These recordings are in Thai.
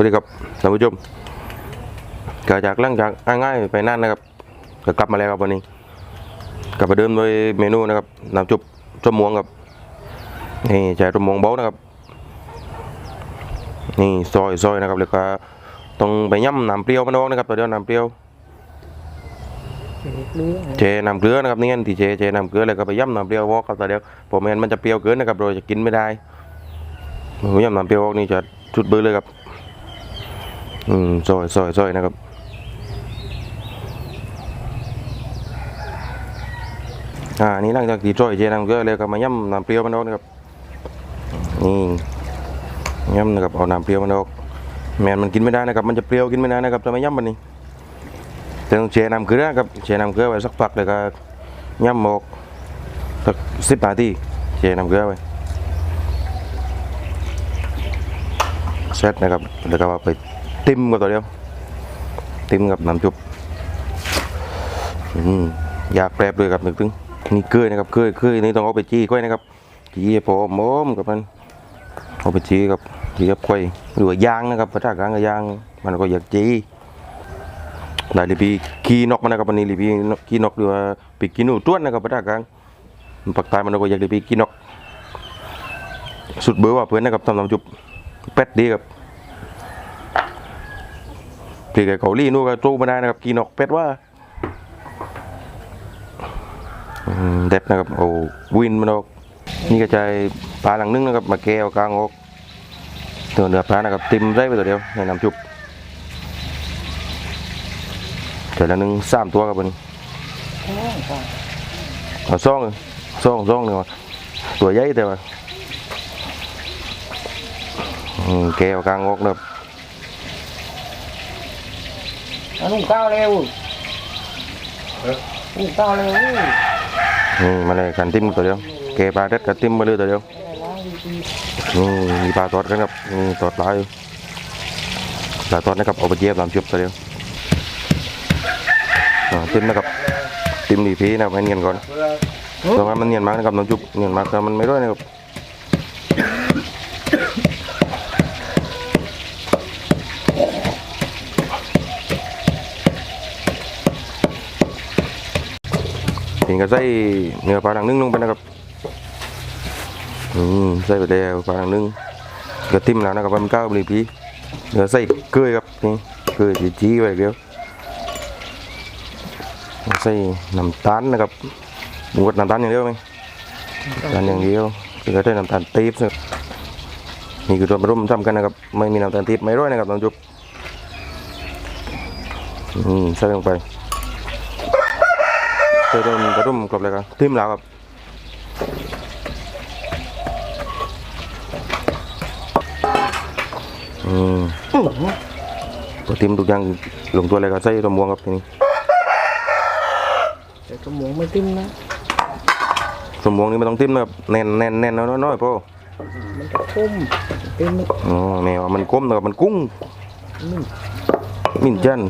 วัสดีครับท่านผู้ชมก็จากหลังจากง่ายๆไปนั่นนะครับก็กลับมาแล้วครับวันนี้ กลับมาเดิมโดยเมนูนะครับน้ำจุบส้มม่วงครับนี่ใช้ส้มม่วงเบานะครับ นี่ซอยซอยนะครับแล้วก็ต้องไปย่ำน้ำเปรี้ยวมันออกนะครับตัวเดียวน้ำเปรี้ยวเจน้ำเกลือนะครับนี่ที่เจเจน้ำเกลือแล้วก็ไปย่ำน้ำเปรี้ยววอกครับตัวเดียวผมเห็นมันจะเปรี้ยวเกินนะครับเราจะกินไม่ได้ผมย่ำน้ำเปรี้ยววอกนี่จะชุดเบอร์เลยครับ อืมซอยซอยซอยนะครับอ่านี่หลังจากที่ซอยเจน้ำเกลือแล้วก็มาย่ำน้ำเปรี้ยวมันออกนะครับนี่ย่ำนะครับเอาน้ำเปรี้ยวมันออกแมนมันกินไม่ได้นะครับ มันจะเปรี้ยวกินไม่ได้นะครับจะมาย่ำมันนี่แต่ต้องแช่น้ำเกลือครับแช่น้ำเกลือไว้สักพักเลยก็ย่ำหมกสักสิบนาทีแช่น้ำเกลือไว้เสร็จนะครับแล้วก็เอาไป ติมกับตัวเดียว ติมกับน้ำจุบอืมอยากแปรบเลยครับนึกถึงนี่เกลือนะครับเกลือเกลือนี่ต้องเอาไปจี้ก้อยนะครับจี้พอมอมกับมันเอาไปจี้กับจี้กับก้อยหรือว่ายางนะครับภาษากลางก็ยาง มันก็อยากจี้ได้ลีปีกีนกมันนะครับวันนี้ลีปีกีนกหรือว่าปีกีนูต้วนนะครับภาษากลางปักใต้มันก็อยากลีปีกีนกสุดเบอร์ว่าเพื่อนนะครับทำทำจุบเป็ดดีครับ ปีกเกาหลีนู่นก็จู้ม่ได้นะครับกีนกเป็ดว่าเด็ดนะครับโอ้วินมันออกนี่กระจายปลาหลังนึงนะครับมาแก้วกลางออกตัวเนื้อปลานะครับติมได้ไปตัวเดียวในน้ำจุบแต่ละหนึ่งสามตัวครับมันเอาซ่องซ่องซ่องหนึ่งตัวใหญ่แต่ว่าแก้วกลางงอกนะครับ อันนุ่งก้าวเร็วนุ่งก้าวเร็วนี่มาเลยกันติ้มตัวเดียวแกปลาเด็ดกันติ้มมาเลยตัวเดียวนี่มีปลาตอดกันครับนี่ตอดปลาอยู่ปลาตอดนะครับเอาไปเจี๊ยบลำจุบตัวเดียวอ่าติ้มนะครับติ้มดีพีนะครับให้เนียนก่อนตรงนั้นมันเนียนมากนะครับน้ำจุบเนียนมากแต่มันไม่ร้ ก็ใส่เนื้อปลาดังนึ่งลงไปนะครับอืมใส่ไปแล้วปลาดังนึ่งก็ติ้มแล้วนะครับมันก้าวรีพีเนื้อใส่เกลือครับนี่เกลือจี้ไปเดียวใส่น้ำตาลนะครับงดน้ำตาลอย่างเดียวไหมน้ำตาลอย่างเดียวก็ใส่น้ำตาลตีบสิครับนี่คือตัวมทำกันนะครับ ไม่มีน้ำตาลตี๊ย์ไม่ร้อยนะครับน้องจุ๊บอืมใส่ลงไป เจอโดนกระดุมกรอบเลยครับทิมแล้วครับอืมพอทิมทุกอย่างลงตัวเลยครับใส่ตัวม่วงครับทีนี้แต่กระหมูไม่ติ้มนะตัวม่วงนี่ไม่ต้องทิมนะครับแน่นแน่นแน่นน้อยน้อยๆพ่อมันจะทุ่มติ้มอ๋อแมวมันก้มนะครับมันกุ้งนี่มินจัน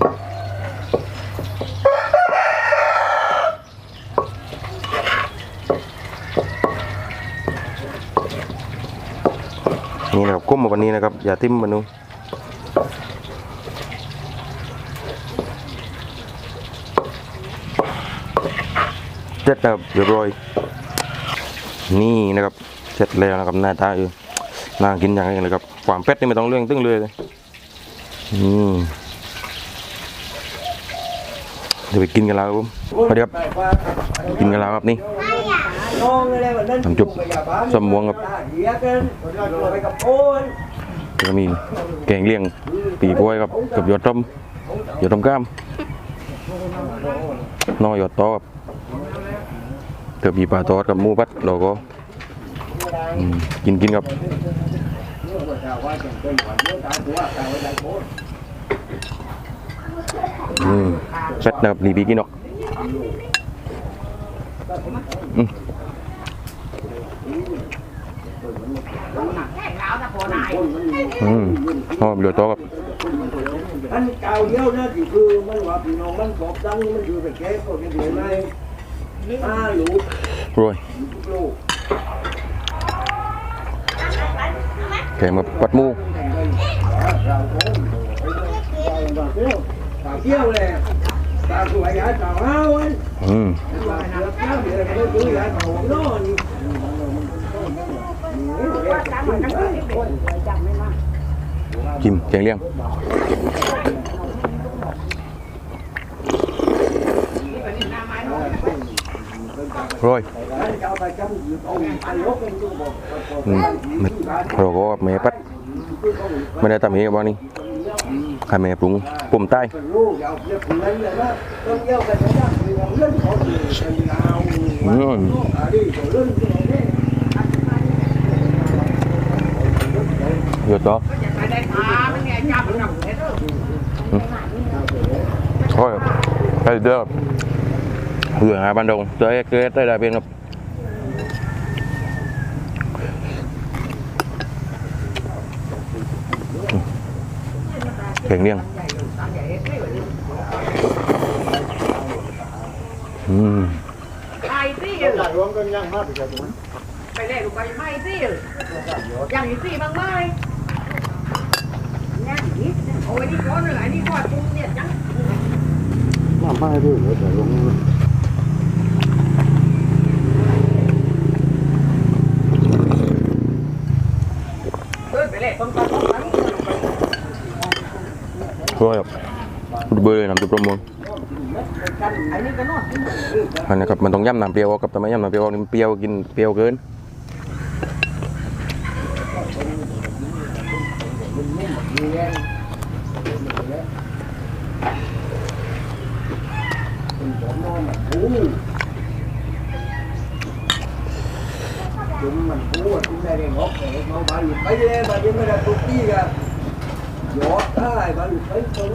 นี่นะครับก้มมาวันนี้นะครับ อย่าทิมมันนูเสร็จนะครับเรียบร้อยนี่นะครับเสร็จแล้วนะครับหน้าตาอยู่น่ากินอย่างไรเลยครับความเป็ดนี่ไม่ต้องเรื่องตึ้งเลยเลยอืมเดี๋ยวไปกินกันแล้วครับผมสวัสดีครับกินกันแล้วครับนี่ น้ำจุบสมวงครับแล้วก็มีแกงเลี้ยงปีกล้วยครับกับยอดต้มยอดต้มก้ามนอยอดตอครับเกือบมีปลาทอดกับมูปัดเราก็กินกินครับอืมเสร็จนะครับรีบีกินเนาะอืม อืมอ๋อเหลือโต๊ะครับอันเก่าเดียวนะที่คือมันว่าพี่น้องมันบอกดังมันอยู่แต่แก่ก็เดียวในอ้าลูกรวยลูกแกงมาปัดหมูแต่งกันเราโค้งเราเที่ยวเราเที่ยวเลยตาสวยยาสาวเฮาอันอืม จิ้มแกงเลี้ยงโรยจะเอาไปจำอยู่ตรงอันลบเป็นตัวบอกอืมเม็ดเราก็ว่าแม่ปัดไม่ได้ทำเองบ้านี่ให้แม่ปรุงปุ่มใต้เป็นลูกเอา เพื่อนเลยนะต้องเยี่ยวกันนะมีเรื่องของเป็นยาวอืมอันนี้เรื่องที่เราเนี่ยหยุดต่อโอ้ยไปเด้อเหลือหาบันดงเจอเอ็กเกสได้ได้เพียงครับเข่งเลี้ยงอืมไปสิรวมกันยังมากไปเล่นไปไม่สิยังอีสิบ้างไหมยัง อีโอ้ยนี่ก้อนเหรอนี่ก้อนปรุงเนี่ยจังมาไม่ด้วยเหรอแต่ลงเดินไปเล่นต้นต้นต้นนั้นโรยเบอร์เลยน้ำจุบประมวลอันนี้ก็นอนอันนี้ครับมันต้องย่ำน้ำเปรี้ยวกับแต่ไม่ย่ำน้ำเปรี้ยวนี่มันเปรี้ยวกินเปรี้ยวเกิน จุ่มมันพูดจุ่มได้เรื่องงอกเลยเอาบาลุไปเลยบาลุไม่ได้ตุกตี้กันยอดได้บาลุไปตรง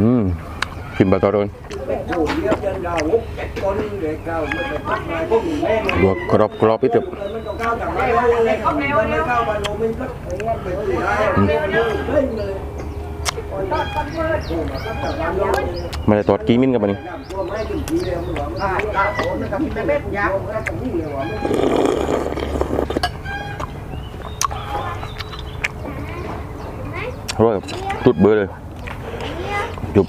อืมกินปลาทอดนโอ้เรียบยันดาวกเจ็ดนด็กเก่าไม่ได้พักมาพวกหนุ่มแม่ลวกกรอบกรอบอีกเถอะองก้าวจากมาแล้วเลยมันไม่ก้าวมาโนมันก็เป็นสีได้เล่นเลยไม่ได้ทอดกีมินกับมันนี่ ตัวไม้ถึง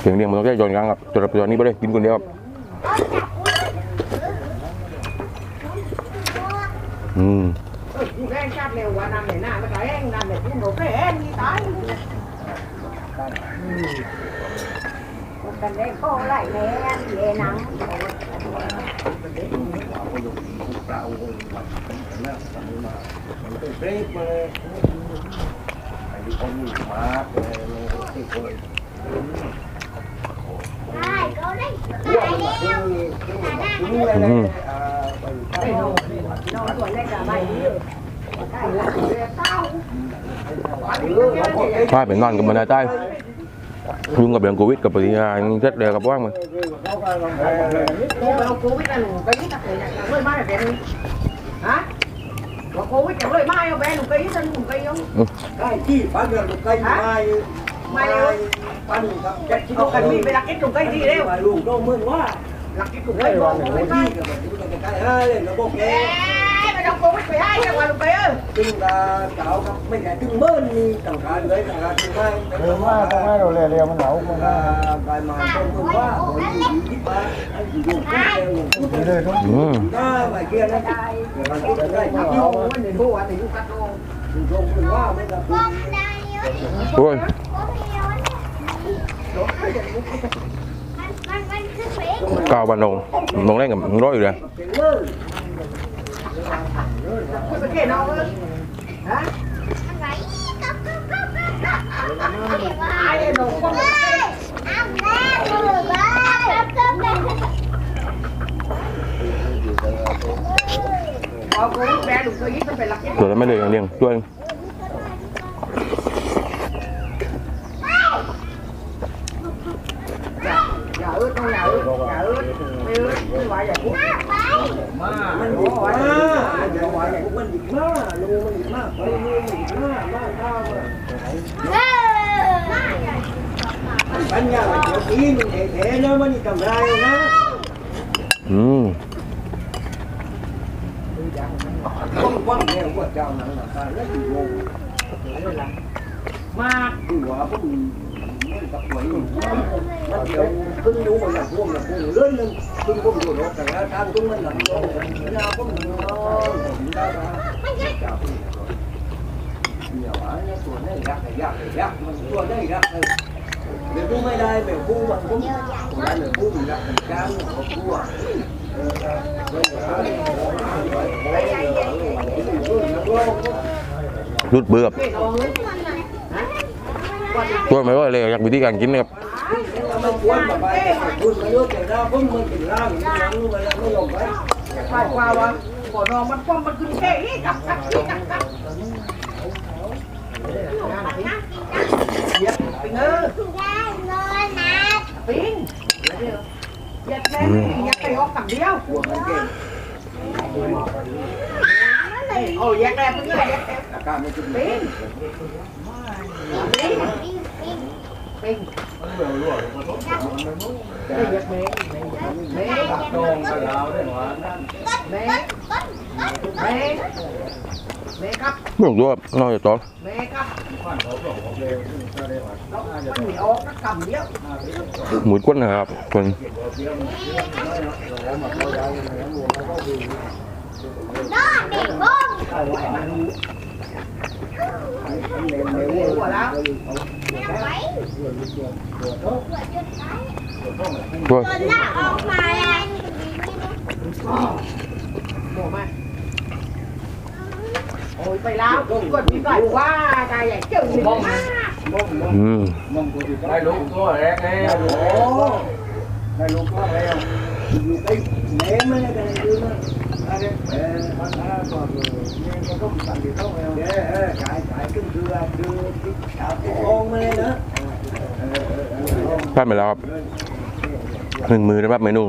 เสียงเรียงมันต้องใช้ย้อนกลางครับตัวตัวนี้ไปเลยกินคนเดียวครับอืม แรงจัดเร็วว่าน้ำเนี่ยหน้าไม่ตาย แห้าเด็กโตไล่แม่เย่นังเบรกมาเลยไอ้คนมาเลยที่เคยได้ก็อืมไอ้น้องน้องตัวเล็กอะไม่ดีได้ละเดือนเก้าพาไปนอนกับมันได้ใต้ยุ่งกับเรื่องโควิดกับปฏิญาณเสร็จแล้วกับว่างมันกูไปเอาโควิดอะหนูไปยึดตะเกียบเลยมาแบบนี้ฮะว่าโควิดจะเลยมาเอาแบนหนูไปยึดตะหนูไปยังใกล้ที่ปันเรื่องใกล้ไม้ไม้ปันครับจ็คที่ากันมีไปรักกินตรงใกล้ที่เร็วลุงต้องมึงว่ารักกินตรงไอ้ใกล้รบ้าองงไม่ที่ได้กับมันใกล้ใกล้เลยระบบแกไม่ต้องโกงไปให้ยังวันลงไปเออจึงกาเก่ารับไม่ใช่จึงเบิ้ลนี่ต่างการเลยต่างการจึงไม่เร็วมากต้องให้เราเร็วๆมันเหนาคนกานะกายมาต้องมึงว่าผมอยู่ที่บ้านอยู่อยู่ที่เร็วอยู่ที่นี่เลยทุกอืมได้ไม่เกี่ยนะมันก็ได้ที่ที่โอ้เรายเดี๋ยวดูว่าแต่ยุกัดโงอยู่ตรงมึงว่าไม่กับคุณโอ้ยมันคือเพลงก้าวบานงนงเล่นกันงร้อยอยู่เลยเป็นเลยเก่งเอเลยฮะอะไรก็ ก็ก็ก็ก็ไอ้หนูก็เฮ้ยอ้าวแม่กูเลยก็ก็เป็นเอาโกงแบนหนูเคยยึดต้องไปรักกินตัวนั้นไม่เลยอย่างเดียวช่วยอย่าอย่าเออต้ องอย่าเอออย่าเออไม่เออไม่ กว่ามันดีมากลูมันดีมากไปลูมันดีมากมากข้าวเฮ้ยปัญญาเดี๋ยวนี้มันเอ๋ๆนะมันทำไรนะอืมว่างว่างเนี่ยว่าเจ้าหนังหนังตาแล้วอยู่วงมากดูว่าพวกมัน กับหวยมันเดี๋ยวเพิ่งรู้มันหลับพวกหลับพวกเลื่อนนึงเพิ่งพวกอยู่รถแต่ละทางเพิ่งมันหลับลงแล้วพวกมันนอนผมได้ปะเจ้าเดี๋ยวอะเนี่ยตัวนี้ยักษ์ยักษ์ยักษ์มันตัวนี้ยักษ์เลยเดี๋ยวกูไม่ได้แบบกูมันกูตัวนั้นแบบกูมียักษ์เป็นก้างของกูอะรุดเบื่อเก่งเอาเลย ตัวไม่ว่าเลยอยากวิธีการกินนะครับมันควรแบบไปคุณมาเลือกแต่เราเพิ่งมันเป็นร่างอย่าไปไปกาว่าก่อนนอนมันป้อมมันขึ้นแค่นี้กับกับกับกับปิงเออได้นนะปิงยัดแม่ยัดไปออกกับเดียว หัวมันเก่งโอ้ยัดแม่เพิ่งยัดอาการไช่วยจนหน้าออกมาแล้วหมูมาโอ้ยไปแล้วกดมีก่อนว่าตายใหญ่เจ้าหนึ่งมากอืมได้ลูกตัวแรกแล้วโอ้ได้ลูกตัวแล้วอยู่ไปแม่ไม่ได้ดูนะอะไรเออพันธะตัวเนี่ยก็ต้องตัดที่ต้องแล้วเออขายขายขึ้นคือคือที่ชาวที่โองมาเลยนะพลาดไปแล้วครับ หนึ่งมือนะครับเมนู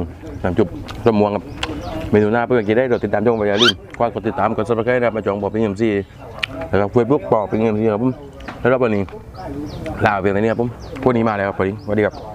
สามจุบสมวงครับเมนูหน้าเพื่อนกินได้โดดติดตามช่องไปอย่าลืมกดกดติดตามกดซับสไครต์นะครับมาจองบอกเป็นเอ็มซีแล้วก็เฟซบุ๊กบอกเป็นเอ็มซีครับผมแล้วรอบวันนี้ลาไปเพียงเท่านี้ครับผมพวกนี้มาแล้วครับพอดีสวัสดีครับ